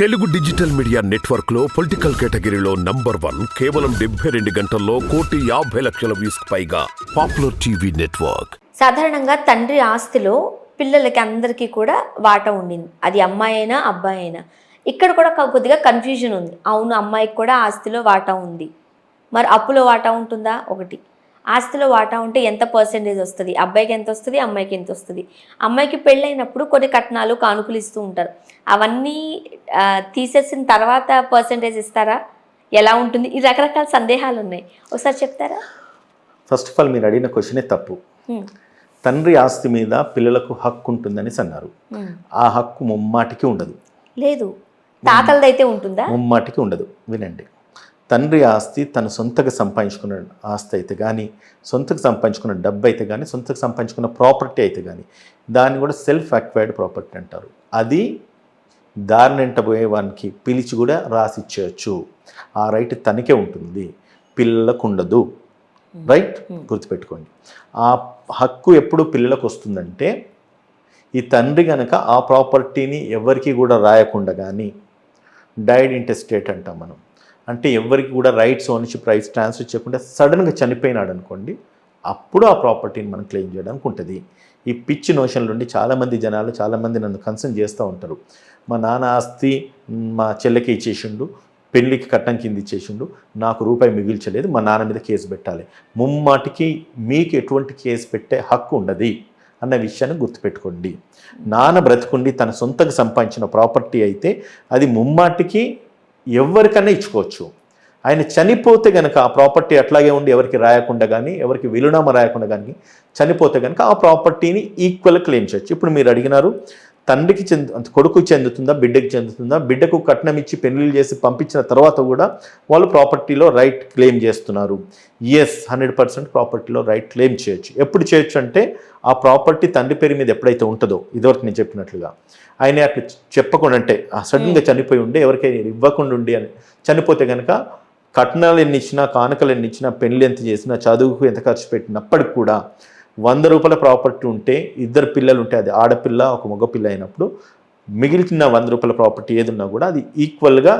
Telugu digital media నెట్వర్క్లో political కేటగిరీలో number one కేవలం డెబ్బై రెండు గంటల్లో కోటి యాభై లక్షల వ్యూస్ పైగా పాపులర్ టీవీ నెట్వర్క్. సాధారణంగా తండ్రి ఆస్తిలో పిల్లలకి అందరికీ కూడా వాటా ఉండింది. అది అమ్మాయి అయినా అబ్బాయి అయినా. ఇక్కడ కూడా కొద్దిగా కన్ఫ్యూజన్ ఉంది. అవును అమ్మాయికి కూడా ఆస్తిలో వాటా ఉంది. మరి అప్పులో వాటా ఉంటుందా? ఒకటి. ఆస్తిలో వాటా ఉంటే ఎంత పర్సెంటేజ్ వస్తుంది? అబ్బాయికి ఎంత వస్తుంది? అమ్మాయికి ఎంత వస్తుంది? అమ్మాయికి పెళ్ళైనప్పుడు కొన్ని కట్నాలు కానుకలు ఇస్తూ ఉంటారు. అవన్నీ తీసేసిన తర్వాత పర్సెంటేజ్ ఇస్తారా? ఎలా ఉంటుంది? ఈ రకరకాల సందేహాలు ఉన్నాయి. ఒకసారి చెప్తారా? ఫస్ట్ ఆఫ్ ఆల్ మీరు అడిగిన క్వశ్చనే తప్పు. హ్మ్. తండ్రి ఆస్తి మీద పిల్లలకు హక్కు ఉంటుందని అన్నారు హ్మ్. ఆ హక్కు ముమ్మాటికి ఉండదు. లేదు. తాతలదైతే ఉంటుందా? ముమ్మాటికి ఉండదు. వినండి. తండ్రి ఆస్తి తన సొంతగా సంపాదించుకున్న ఆస్తి అయితే కానీ సొంతగా సంపాదించుకున్న డబ్బు అయితే కానీ సొంతగా సంపాదించుకున్న ప్రాపర్టీ అయితే కానీ దాన్ని కూడా సెల్ఫ్ అక్వైర్డ్ ప్రాపర్టీ అంటారు. అది దారినెంట పోయే వానికి పిలిచి కూడా రాసిచ్చేయచ్చు. ఆ రైట్ తనకే ఉంటుంది. పిల్లలకు ఉండదు రైట్ గుర్తుపెట్టుకోండి. ఆ హక్కు ఎప్పుడు పిల్లలకు వస్తుందంటే ఈ తండ్రి గనక ఆ ప్రాపర్టీని ఎవరికి కూడా రాయకుండా కానీ డైడ్ ఇంటెస్టేట్ అంటాం మనం. అంటే ఎవరికి కూడా రైట్స్ ఓనర్షిప్ రైట్స్ ట్రాన్స్ఫర్ చేయకుండా సడన్గా చనిపోయినాడు అనుకోండి అప్పుడు ఆ ప్రాపర్టీని మనం క్లెయిమ్ చేయడానికి ఉంటుంది. ఈ పిచ్చి నోషన్ నుండి చాలామంది జనాలు చాలామంది నన్ను కన్సర్న్ చేస్తూ ఉంటారు. మా నాన్న ఆస్తి మా చెల్లెకి ఇచ్చేసిండు పెళ్ళికి కట్టం కింద ఇచ్చేసిండు నాకు రూపాయి మిగిల్చలేదు మా నాన్న మీద కేసు పెట్టాలి. ముమ్మాటికి మీకు ఎటువంటి కేసు పెట్టే హక్కు ఉండదు అన్న విషయాన్ని గుర్తుపెట్టుకోండి. నాన్న బ్రతుకుండి తన సొంతంగా సంపాదించిన ప్రాపర్టీ అయితే అది ముమ్మాటికి ఎవరికైనా ఇచ్చుకోవచ్చు. ఆయన చనిపోతే కనుక ఆ ప్రాపర్టీ అట్లాగే ఉండి ఎవరికి రాయకుండా కానీ ఎవరికి విలునామా రాయకుండా కానీ చనిపోతే కనుక ఆ ప్రాపర్టీని ఈక్వల్ క్లెయిమ్ చేయొచ్చు. ఇప్పుడు మీరు అడిగినారు తండ్రికి చెందు కొడుకు చెందుతుందా బిడ్డకి చెందుతుందా బిడ్డకు కట్నం ఇచ్చి పెళ్ళిళ్ళు చేసి పంపించిన తర్వాత కూడా వాళ్ళు ప్రాపర్టీలో రైట్ క్లెయిమ్ చేస్తున్నారు. ఎస్ హండ్రెడ్ పర్సెంట్ ప్రాపర్టీలో రైట్ క్లెయిమ్ చేయొచ్చు. ఎప్పుడు చేయొచ్చు అంటే ఆ ప్రాపర్టీ తండ్రి పేరు మీద ఎప్పుడైతే ఉంటుందో ఇదివరకు నేను చెప్పినట్లుగా. ఆయన అట్లా చెప్పకుండా అంటే సడన్గా చనిపోయి ఉండే ఎవరికైనా ఇవ్వకుండా ఉండి అని. చనిపోతే కనుక కట్నాలు ఎన్ని ఇచ్చినా కానుకలు ఎన్ని ఇచ్చినా పెళ్ళి ఎంత చేసినా చదువుకు ఎంత ఖర్చు పెట్టినప్పటికి కూడా వంద రూపాయల ప్రాపర్టీ ఉంటే ఇద్దరు పిల్లలు ఉంటే అది ఆడపిల్ల ఒక మగపిల్ల అయినప్పుడు మిగిలిన వంద రూపాయల ప్రాపర్టీ ఏది ఉన్నా కూడా అది ఈక్వల్గా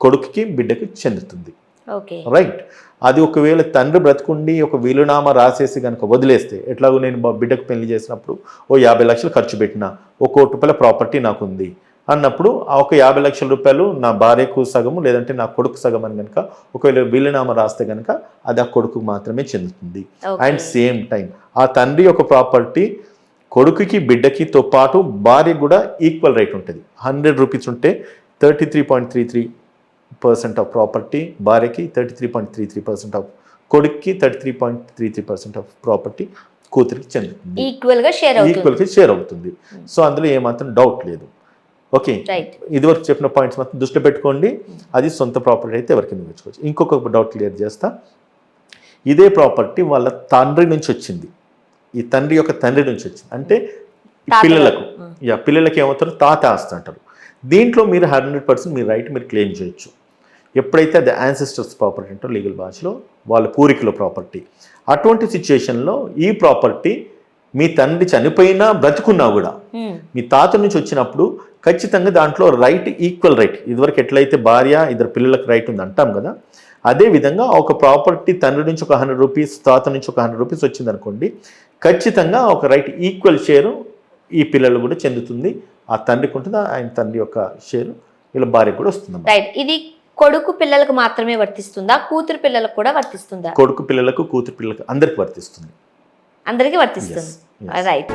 కొడుకుకి బిడ్డకి చెందుతుంది. ఓకే. రైట్ అది ఒకవేళ తండ్రి బ్రతుకుండి ఒక వీలునామా రాసేసి కనుక వదిలేస్తే ఎట్లాగో నేను బిడ్డకు పెళ్ళి చేసినప్పుడు ఓ యాభై లక్షలు ఖర్చు పెట్టిన ఒక కోటి రూపాయల ప్రాపర్టీ నాకు ఉంది అన్నప్పుడు ఆ ఒక యాభై లక్షల రూపాయలు నా భార్యకు సగము లేదంటే నా కొడుకు సగం అని కనుక ఒకవేళ వీలునామా రాస్తే కనుక అది ఆ కొడుకు మాత్రమే చెందుతుంది. అండ్ సేమ్ టైం ఆ తండ్రి యొక్క ప్రాపర్టీ కొడుకుకి బిడ్డకితో పాటు భార్యకు కూడా ఈక్వల్ రైట్ ఉంటుంది. హండ్రెడ్ రూపీస్ ఉంటే thirty three point three three percent of property భార్యకి thirty three point three three percent of కొడుక్కి thirty three point three three percent of property కూతురికి చెందుతుంది. ఈక్వల్గా షేర్ ఈక్వల్కి షేర్ అవుతుంది. సో అందులో ఏమాత్రం డౌట్ లేదు. ఓకే. ఇదివరకు చెప్పిన పాయింట్స్ మాత్రం దృష్టిలో పెట్టుకోండి. అది సొంత ప్రాపర్టీ అయితే ఎవరికి మిగల్చుకోవచ్చు ఇంకొక డౌట్ క్లియర్ చేస్తా. ఇదే ప్రాపర్టీ వాళ్ళ తండ్రి నుంచి వచ్చింది. ఈ తండ్రి యొక్క తండ్రి నుంచి వచ్చింది. అంటే పిల్లలకు. యా పిల్లలకి ఏమవుతారు? తాత ఆస్తి అంటారు. దీంట్లో మీరు హండ్రెడ్ పర్సెంట్ మీ రైట్ మీరు క్లెయిమ్ చేయొచ్చు. ఎప్పుడైతే అది యాన్సిస్టర్స్ ప్రాపర్టీ అంటారో లీగల్ భాషలో వాళ్ళ పూర్వీకుల ప్రాపర్టీ అటువంటి సిచ్యుయేషన్లో ఈ ప్రాపర్టీ మీ తండ్రి చనిపోయినా బ్రతుకున్నా కూడా. మీ తాత నుంచి వచ్చినప్పుడు ఖచ్చితంగా దాంట్లో రైట్ ఈక్వల్ రైట్ ఇదివరకు ఎట్లయితే భార్య ఇద్దరు పిల్లలకు రైట్ ఉంది అంటాం కదా అదే విధంగా ఒక ప్రాపర్టీ తండ్రి నుంచి ఒక హండ్రెడ్ రూపీస్ తాత నుంచి ఒక హండ్రెడ్ రూపీస్ వచ్చింది అనుకోండి ఖచ్చితంగా ఒక రైట్ ఈక్వల్ షేరు ఈ పిల్లలు కూడా చెందుతుంది. ఆ తండ్రికి ఉంటుంది? ఆయన తండ్రి యొక్క షేరు వీళ్ళ భార్యకు కూడా వస్తుంది రైట్ ఇది కొడుకు పిల్లలకు మాత్రమే వర్తిస్తుందా? కూతురు పిల్లలకు కూడా వర్తిస్తుందా? కొడుకు పిల్లలకు కూతురు పిల్లలకు అందరికి వర్తిస్తుంది. అందరికీ వర్తిస్తుంది. రైట్